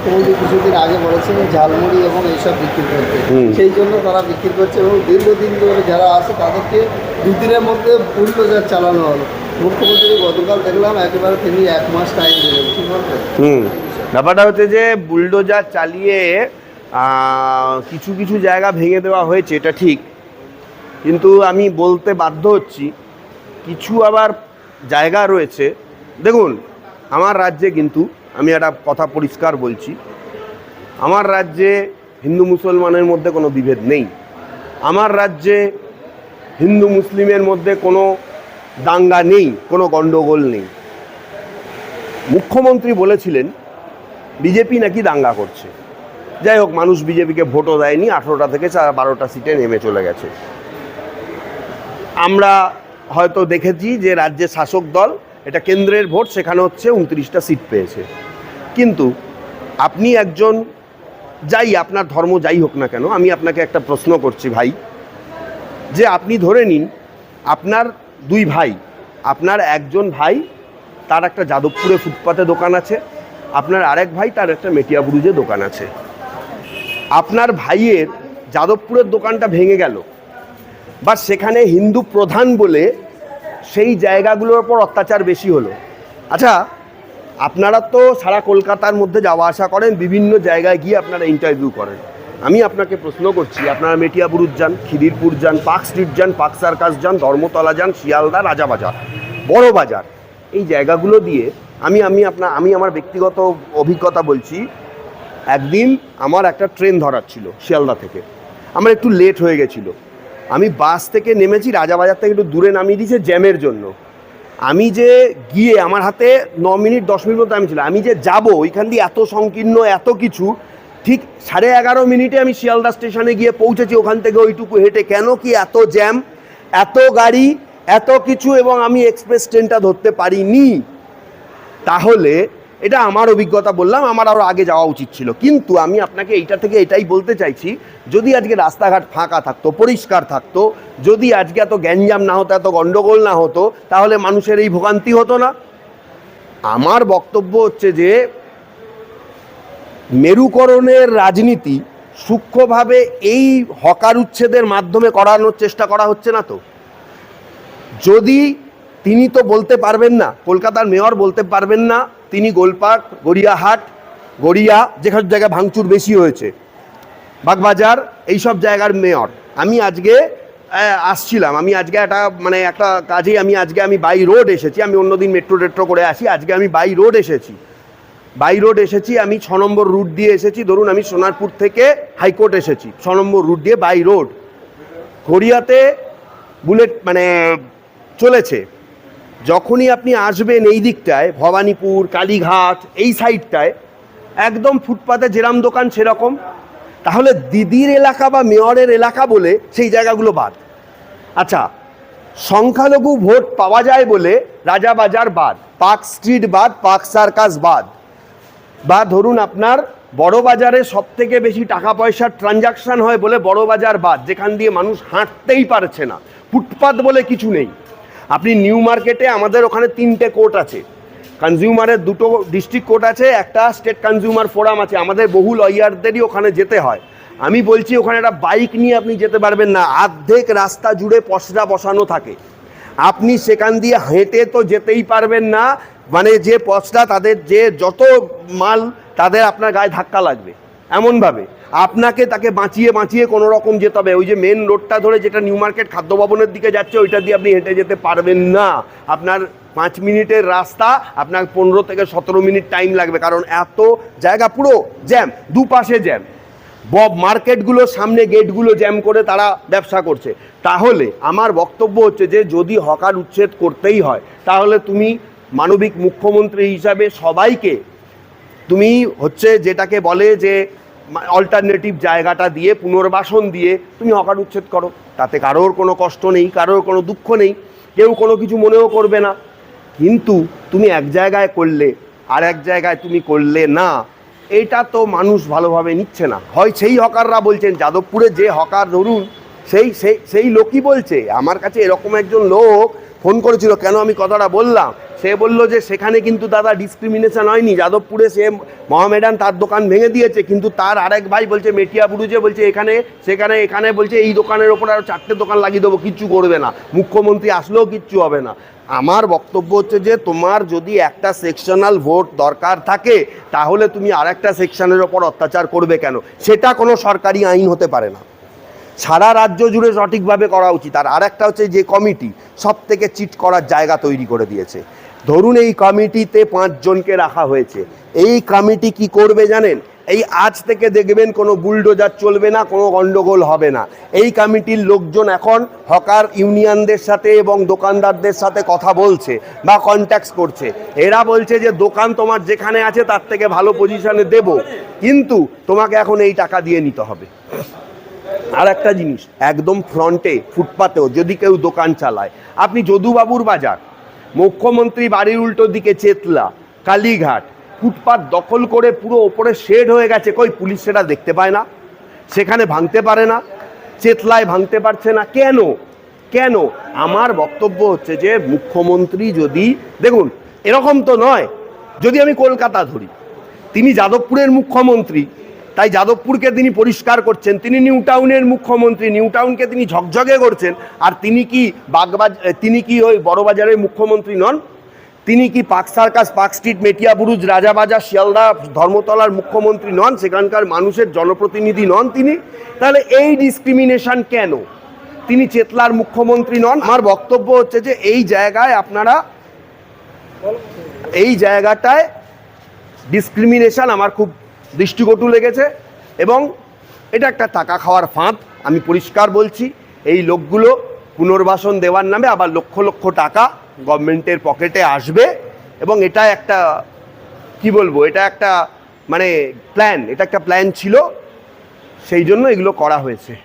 মুখ্যমন্ত্রী কিছুদিন আগে বলেছেন ঝালমুড়ি এবং এইসব বিক্রি করতে। সেই জন্য তারা বিক্রি করছে এবং দীর্ঘদিন ধরে যারা আছে তাদেরকে দুদিনের মধ্যে বুলডোজার চালানো হলো। মুখ্যমন্ত্রী গতকাল দেখলাম একেবারে তিনি এক মাস টাইম দিলেন। কি বলবেন? হুম। ব্যাপারটা হচ্ছে যে বুলডোজার চালিয়ে কিছু কিছু জায়গা ভেঙে দেওয়া হয়েছে এটা ঠিক। কিন্তু আমি বলতে বাধ্য হচ্ছি কিছু আবার জায়গা রয়েছে। দেখুন আমার রাজ্যে কিন্তু আমি একটা কথা পরিষ্কার বলছি। আমার রাজ্যে হিন্দু মুসলমানের মধ্যে কোনো বিভেদ নেই। আমার রাজ্যে হিন্দু মুসলিমের মধ্যে কোনো দাঙ্গা নেই, কোনো গণ্ডগোল নেই। মুখ্যমন্ত্রী বলেছিলেন, বিজেপি নাকি দাঙ্গা করছে। যাই হোক, মানুষ বিজেপিকে ভোটও দেয়নি, আঠেরোটা থেকে চার বারোটা সিটে নেমে চলে গেছে। আমরা হয়তো দেখেছি যে রাজ্যের শাসক দল এটা কেন্দ্রের ভোট, সেখানে হচ্ছে উনত্রিশটা সিট পেয়েছে। কিন্তু আপনি একজন, যাই আপনার ধর্ম যাই হোক না কেন, আমি আপনাকে একটা প্রশ্ন করছি ভাই, যে আপনি ধরে নিন, আপনার দুই ভাই, আপনার একজন ভাই, তার একটা যাদবপুরে ফুটপাতে দোকান আছে, আপনার আরেক ভাই তার একটা মেটিয়াবুরুজে দোকান আছে। আপনার ভাইয়ের যাদবপুরের দোকানটা ভেঙে গেল, বা সেখানে হিন্দু প্রধান বলে সেই জায়গাগুলোর ওপর অত্যাচার বেশি হলো। আচ্ছা আপনারা তো সারা কলকাতার মধ্যে যাওয়া আসা করেন, বিভিন্ন জায়গায় গিয়ে আপনারা ইন্টারভিউ করেন। আমি আপনাকে প্রশ্ন করছি, আপনারা মেটিয়াবুরুজ যান, খিদিরপুর যান, পার্ক স্ট্রিট যান, পার্ক সার্কাস যান, ধর্মতলা যান, শিয়ালদা, রাজাবাজার, বড় বাজার। এই জায়গাগুলো দিয়ে আমি আমি আপনার আমি আমার ব্যক্তিগত অভিজ্ঞতা বলছি, একদিন আমার একটা ট্রেন ধরার ছিল শিয়ালদা থেকে। আমার একটু লেট হয়ে গেছিল। আমি বাস থেকে নেমেছি রাজাবাজার থেকে একটু দূরে নামিয়ে দিয়েছে জ্যামের জন্য। আমি যে গিয়ে আমার হাতে ন মিনিট, দশ মিনিট মতো আমি ছিল আমি যে যাব, ওইখান দিয়ে এত সংকীর্ণ, এত কিছু, ঠিক সাড়ে এগারো মিনিটে আমি শিয়ালদা স্টেশনে গিয়ে পৌঁছেছি ওখান থেকে ওইটুকু হেঁটে। কেন কি এত জ্যাম, এত গাড়ি, এত কিছু এবং আমি এক্সপ্রেস ট্রেনটা ধরতে পারিনি। তাহলে এটা আমার অভিজ্ঞতা বললাম, আমার আরও আগে যাওয়া উচিত ছিল। কিন্তু আমি আপনাকে এইটা থেকে এটাই বলতে চাইছি, যদি আজকে রাস্তাঘাট ফাঁকা থাকতো, পরিষ্কার থাকতো, যদি আজকে এত গ্যাঞ্জাম না হতো, এত গণ্ডগোল না হতো, তাহলে মানুষের এই ভোগান্তি হতো না। আমার বক্তব্য হচ্ছে যে, মেরুকরণের রাজনীতি সূক্ষ্মভাবে এই হকার উচ্ছেদের মাধ্যমে করানোর চেষ্টা করা হচ্ছে না তো। যদি তিনি তো বলতে পারবেন না, কলকাতার মেয়র বলতে পারবেন না তিনি গোলপাট গড়িয়াহাট, গড়িয়া যেসব জায়গায় ভাঙচুর বেশি হয়েছে। বাগবাজার, এইসব জায়গার মেয়র। আমি আজকে আসছিলাম। আমি আজকে একটা মানে একটা কাজেই আমি আজকে আমি বাই রোড এসেছি। আমি অন্যদিন মেট্রো টেট্রো করে আসি। আজকে আমি বাই রোড এসেছি। বাই রোড এসেছি, আমি ছ নম্বর রুট দিয়ে এসেছি। ধরুন, আমি সোনারপুর থেকে হাইকোর্ট এসেছি। ছ নম্বর রুট দিয়ে বাই রোড গড়িয়াতে বুলেট মানে চলেছে। যখনই আপনি আসবেন এই দিকটায়, ভবানীপুর, কালীঘাট, এই সাইডটায়, একদম ফুটপাতে যেরাম দোকান সেরকম, তাহলে দিদির এলাকা বা মেয়রের এলাকা বলে সেই জায়গাগুলো বাদ। আচ্ছা সংখ্যালঘু ভোট পাওয়া যায় বলে রাজাবাজার বাদ, পার্ক স্ট্রিট বাদ, পার্ক সার্কাস বাদ। বা ধরুন আপনার বড় বাজারে সব থেকে বেশি টাকা পয়সার ট্রানজাকশন হয় বলে বড় বাজার বাদ, যেখান দিয়ে মানুষ হাঁটতেই পারছে না। ফুটপাত বলে কিছু নেই। আপনি নিউ মার্কেটে আমাদের ওখানে তিনটে কোর্ট আছে। কনজিউমারের দুটো ডিস্ট্রিক্ট কোর্ট আছে, একটা স্টেট কনজিউমার ফোরাম আছে। আমাদের বহু লয়ারদেরই ওখানে যেতে হয়। আমি বলছি, ওখানে একটা বাইক নিয়ে আপনি যেতে পারবেন না। অর্ধেক রাস্তা জুড়ে পশরা বসানো থাকে। আপনি সেখান দিয়ে হেঁটে তো যেতেই পারবেন না। মানে যে পথটা তাদের যে যত মাল, তাদের আপনার গায়ে ধাক্কা লাগবে। এমনভাবে। আপনাকে তাকে বাঁচিয়ে বাঁচিয়ে কোনো রকম যেতে হবে। ওই যে মেন রোডটা ধরে যেটা নিউ মার্কেট খাদ্য ভবনের দিকে যাচ্ছে, ওইটা দিয়ে আপনি হেঁটে যেতে পারবেন না। আপনার পাঁচ মিনিটের রাস্তা, আপনার পনেরো থেকে সতেরো মিনিট টাইম লাগবে। কারণ এত জায়গা পুরো জ্যাম দুপাশে জ্যাম বব মার্কেটগুলো, সামনে গেটগুলো জ্যাম করে তারা ব্যবসা করছে। তাহলে আমার বক্তব্য হচ্ছে যে, যদি হকার উচ্ছেদ করতেই হয়, তাহলে তুমি মানবিক মুখ্যমন্ত্রী হিসাবে সবাইকে, তুমি হচ্ছে যেটাকে বলে যে অল্টারনেটিভ জায়গাটা দিয়ে, পুনর্বাসন দিয়ে তুমি হকার উচ্ছেদ করো। তাতে কারোর কোনো কষ্ট নেই, কারোর কোনো দুঃখ নেই, কেউ কোনো কিছু মনেও করবে না। কিন্তু তুমি এক জায়গায় করলে, আর এক জায়গায় তুমি করলে না, এটা তো মানুষ ভালোভাবে নিচ্ছে না। হয় সেই হকাররা বলছেন, যাদবপুরে যে হকার ধরুন, সেই সেই সেই লোকই বলছে, আমার কাছে এরকম একজন লোক ফোন করেছিল, কেন আমি কথাটা বললাম? সে বলল যে, সেখানে কিন্তু দাদা ডিসক্রিমিনেশন হয়নি। যাদবপুরে সে মহামেডান তার দোকান ভেঙে দিয়েছে, কিন্তু তার আরেক ভাই বলছে, মেটিয়া বুরুজে বলছে, এখানে, সেখানে, এখানে বলছে, এই দোকানের ওপর আরও চারটে দোকান লাগিয়ে দেবো, কিচ্ছু করবে না। মুখ্যমন্ত্রী আসলেও কিচ্ছু হবে না। আমার বক্তব্য হচ্ছে যে, তোমার যদি একটা সেকশনাল ভোট দরকার থাকে, তাহলে তুমি আরেকটা সেকশনের ওপর অত্যাচার করবে কেন? সেটা কোনো সরকারি আইন হতে পারে না। সারা রাজ্য জুড়ে সঠিকভাবে করা উচিত। আর আরেকটা হচ্ছে যে কমিটি সব থেকে চিট করার জায়গা তৈরি করে দিয়েছে। ধরুন এই কমিটিতে পাঁচজনকে রাখা হয়েছে। এই কমিটি কি করবে জানেন? এই আজ থেকে দেখবেন কোনো বুলডোজার চলবে না, কোনো গন্ডগোল হবে না। এই কমিটির লোকজন এখন হকার ইউনিয়নদের সাথে এবং দোকানদারদের সাথে কথা বলছে বা কন্ট্যাক্ট করছে। এরা বলছে যে দোকান তোমার যেখানে আছে তার থেকে ভালো পজিশনে দেব। কিন্তু তোমাকে এখন এই টাকা দিয়ে নিতে হবে। আর একটা জিনিস, একদম ফ্রন্টে ফুটপাতেও যদি কেউ দোকান চালায়। আপনি যদুবাবুর বাজার, মুখ্যমন্ত্রী বাড়ির উল্টো দিকে চেতলা, কালীঘাট, ফুটপাত দখল করে পুরো ওপরে শেড হয়ে গেছে, কই পুলিশ সেটা দেখতে পায় না? সেখানে ভাঙতে পারে না? চেতলায় ভাঙতে পারছে না? কেন? কেন? আমার বক্তব্য হচ্ছে যে, মুখ্যমন্ত্রী যদি, দেখুন, এরকম তো নয়। যদি আমি কলকাতা ধরি, তিনি যাদবপুরের মুখ্যমন্ত্রী তাই যাদবপুরকে তিনি পরিষ্কার করছেন। তিনি নিউ টাউনের মুখ্যমন্ত্রী নিউ টাউনকে তিনি ঝকঝকে করছেন। আর তিনি কি বাগবাজ তিনি কি ওই বড়বাজারের মুখ্যমন্ত্রী নন? তিনি কি Park Circus Park Street, Metiabruz Rajabazar Sealdah, ধর্মতলার মুখ্যমন্ত্রী নন? সেখানকার মানুষের জনপ্রতিনিধি নন তিনি? তাহলে এই ডিসক্রিমিনেশন কেন? তিনি চেতলার মুখ্যমন্ত্রী নন? আমার বক্তব্য হচ্ছে যে এই জায়গায় আপনারা এই জায়গাটায় ডিসক্রিমিনেশন আমার খুব দৃষ্টিকটু লেগেছে এবং এটা একটা টাকা খাওয়ার ফাঁদ, আমি পরিষ্কার বলছি, এই লোকগুলো পুনর্বাসন দেওয়ার নামে আবার লক্ষ লক্ষ টাকা গভর্নমেন্টের পকেটে আসবে এবং এটা একটা, কি বলব, এটা একটা মানে প্ল্যান এটা একটা প্ল্যান ছিল, সেই জন্য এগুলো করা হয়েছে।